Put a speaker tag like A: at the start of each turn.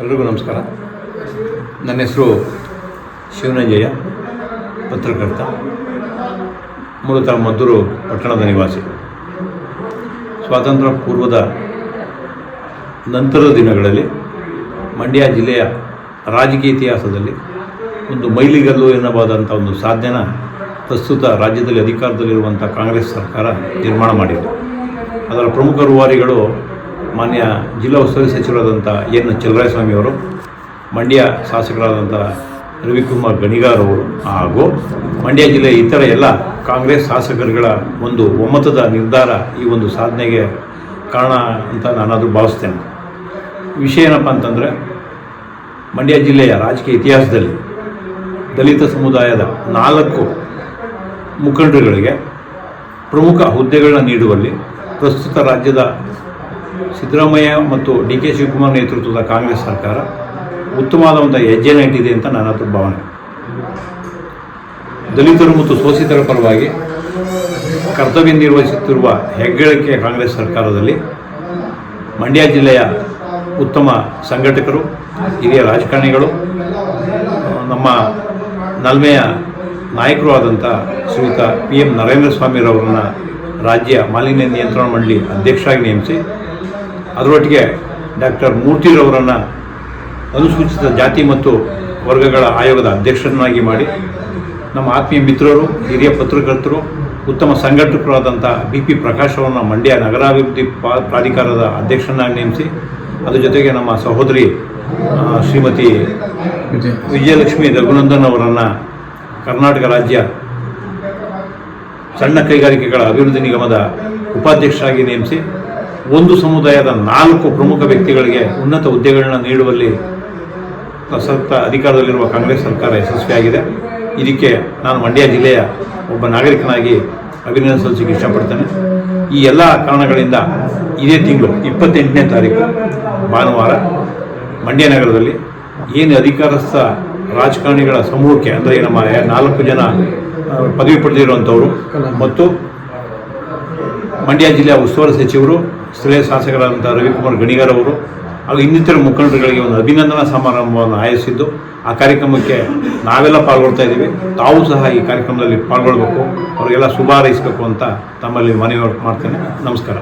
A: ಎಲ್ರಿಗೂ ನಮಸ್ಕಾರ. ನನ್ನ ಹೆಸರು ಶಿವನಂಜಯ್ಯ, ಪತ್ರಕರ್ತ, ಮೂಲತಃ ಮದ್ದೂರು ಪಟ್ಟಣದ ನಿವಾಸಿ. ಸ್ವಾತಂತ್ರ್ಯ ಪೂರ್ವದ ನಂತರದ ದಿನಗಳಲ್ಲಿ ಮಂಡ್ಯ ಜಿಲ್ಲೆಯ ರಾಜಕೀಯ ಇತಿಹಾಸದಲ್ಲಿ ಒಂದು ಮೈಲಿಗಲ್ಲು ಎನ್ನಬಹುದಂಥ ಒಂದು ಸಾಧನೆನ ಪ್ರಸ್ತುತ ರಾಜ್ಯದಲ್ಲಿ ಅಧಿಕಾರದಲ್ಲಿರುವಂಥ ಕಾಂಗ್ರೆಸ್ ಸರ್ಕಾರ ನಿರ್ಮಾಣ ಮಾಡಿದೆ. ಅದರ ಪ್ರಮುಖ ರೂವಾರಿಗಳು ಮಾನ್ಯ ಜಿಲ್ಲಾ ಉಸ್ತುವಾರಿ ಸಚಿವರಾದಂಥ ಎನ್ ಚಲರಾಯಸ್ವಾಮಿಯವರು ಮಂಡ್ಯ ಶಾಸಕರಾದಂಥ ರವಿಕುಮಾರ್ ಗಣಿಗಾರ್ ಅವರು ಹಾಗೂ ಮಂಡ್ಯ ಜಿಲ್ಲೆಯ ಇತರ ಎಲ್ಲ ಕಾಂಗ್ರೆಸ್ ಶಾಸಕರುಗಳ ಒಂದು ಒಮ್ಮತದ ನಿರ್ಧಾರ ಈ ಒಂದು ಸಾಧನೆಗೆ ಕಾರಣ ಅಂತ ನಾನಾದರೂ ಭಾವಿಸ್ತೇನೆ. ವಿಷಯ ಏನಪ್ಪ ಅಂತಂದರೆ, ಮಂಡ್ಯ ಜಿಲ್ಲೆಯ ರಾಜಕೀಯ ಇತಿಹಾಸದಲ್ಲಿ ದಲಿತ ಸಮುದಾಯದ ನಾಲ್ಕು ಮುಖಂಡರುಗಳಿಗೆ ಪ್ರಮುಖ ಹುದ್ದೆಗಳನ್ನ ನೀಡುವಲ್ಲಿ ಪ್ರಸ್ತುತ ರಾಜ್ಯದ ಸಿದ್ದರಾಮಯ್ಯ ಮತ್ತು ಡಿ ಕೆ ಶಿವಕುಮಾರ್ ನೇತೃತ್ವದ ಕಾಂಗ್ರೆಸ್ ಸರ್ಕಾರ ಉತ್ತಮವಾದ ಒಂದು ಹೆಜ್ಜೆನ ಇಟ್ಟಿದೆ ಅಂತ ನನ್ನ ಹತ್ರ ಭಾವನೆ. ದಲಿತರು ಮತ್ತು ಶೋಷಿತರ ಪರವಾಗಿ ಕರ್ತವ್ಯ ನಿರ್ವಹಿಸುತ್ತಿರುವ ಹೆಗ್ಗಳಿಕೆ ಕಾಂಗ್ರೆಸ್ ಸರ್ಕಾರದಲ್ಲಿ ಮಂಡ್ಯ ಜಿಲ್ಲೆಯ ಉತ್ತಮ ಸಂಘಟಕರು, ಹಿರಿಯ ರಾಜಕಾರಣಿಗಳು, ನಮ್ಮ ನಲ್ಮೆಯ ನಾಯಕರು ಆದಂಥ ಶ್ರೀಯುತ ಪಿ ಎಂ ನರೇಂದ್ರ ಸ್ವಾಮಿರವರನ್ನು ರಾಜ್ಯ ಮಾಲಿನ್ಯ ನಿಯಂತ್ರಣ ಮಂಡಳಿ ಅಧ್ಯಕ್ಷರಾಗಿ ನೇಮಿಸಿ ಅದರೊಟ್ಟಿಗೆ ಡಾಕ್ಟರ್ ಮೂರ್ತಿರವರನ್ನು ಅನುಸೂಚಿತ ಜಾತಿ ಮತ್ತು ವರ್ಗಗಳ ಆಯೋಗದ ಅಧ್ಯಕ್ಷರನ್ನಾಗಿ ಮಾಡಿ ನಮ್ಮ ಆತ್ಮೀಯ ಮಿತ್ರರು, ಹಿರಿಯ ಪತ್ರಕರ್ತರು, ಉತ್ತಮ ಸಂಘಟಕರಾದಂಥ ಬಿ ಪಿ ಪ್ರಕಾಶ್ ಅವರನ್ನು ಮಂಡ್ಯ ನಗರಾಭಿವೃದ್ಧಿ ಪ್ರಾಧಿಕಾರದ ಅಧ್ಯಕ್ಷರನ್ನಾಗಿ ನೇಮಿಸಿ ಅದ್ರ ಜೊತೆಗೆ ನಮ್ಮ ಸಹೋದರಿ ಶ್ರೀಮತಿ ವಿಜಯಲಕ್ಷ್ಮಿ ರಘುನಂದನ್ ಅವರನ್ನು ಕರ್ನಾಟಕ ರಾಜ್ಯ ಸಣ್ಣ ಕೈಗಾರಿಕೆಗಳ ಅಭಿವೃದ್ಧಿ ನಿಗಮದ ಉಪಾಧ್ಯಕ್ಷರಾಗಿ ನೇಮಿಸಿ ಒಂದು ಸಮುದಾಯದ ನಾಲ್ಕು ಪ್ರಮುಖ ವ್ಯಕ್ತಿಗಳಿಗೆ ಉನ್ನತ ಹುದ್ದೆಗಳನ್ನು ನೀಡುವಲ್ಲಿ ಪ್ರಸಕ್ತ ಅಧಿಕಾರದಲ್ಲಿರುವ ಕಾಂಗ್ರೆಸ್ ಸರ್ಕಾರ ಯಶಸ್ವಿಯಾಗಿದೆ ಇದಕ್ಕೆ ನಾನು ಮಂಡ್ಯ ಜಿಲ್ಲೆಯ ಒಬ್ಬ ನಾಗರಿಕನಾಗಿ ಅಭಿನಂದನೆ ಸಲ್ಲಿಸಲಿಕ್ಕೆ ಇಷ್ಟಪಡ್ತೇನೆ. ಈ ಎಲ್ಲ ಕಾರಣಗಳಿಂದ ಇದೇ ತಿಂಗಳು ಇಪ್ಪತ್ತೆಂಟನೇ ತಾರೀಕು ಭಾನುವಾರ ಮಂಡ್ಯ ನಗರದಲ್ಲಿ ಏನು ಅಧಿಕಾರಸ್ಥ ರಾಜಕಾರಣಿಗಳ ಸಮೂಹಕ್ಕೆ ಅಂದರೆ ನಮ್ಮ ನಾಲ್ಕು ಜನ ಪದವಿ ಪಡೆದಿರುವಂಥವರು ಮತ್ತು ಮಂಡ್ಯ ಜಿಲ್ಲೆಯ ಉಸ್ತುವಾರಿ ಸಚಿವರು, ಸ್ಥಳೀಯ ಶಾಸಕರಾದಂಥ ರವಿಕುಮಾರ್ ಗಣಿಗಾರ್ ಅವರು ಹಾಗೂ ಇನ್ನಿತರ ಮುಖಂಡರುಗಳಿಗೆ ಒಂದು ಅಭಿನಂದನಾ ಸಮಾರಂಭವನ್ನು ಆಯೋಜಿಸಿದ್ದು, ಆ ಕಾರ್ಯಕ್ರಮಕ್ಕೆ ನಾವೆಲ್ಲ ಪಾಲ್ಗೊಳ್ತಾ ಇದ್ದೀವಿ. ತಾವು ಸಹ ಈ ಕಾರ್ಯಕ್ರಮದಲ್ಲಿ ಪಾಲ್ಗೊಳ್ಬೇಕು. ಅವರಿಗೆಲ್ಲ ಶುಭ ಹಾರೈಸಬೇಕು ಅಂತ ತಮ್ಮಲ್ಲಿ ಮನವಿ ಮಾಡ್ತೇನೆ. ನಮಸ್ಕಾರ.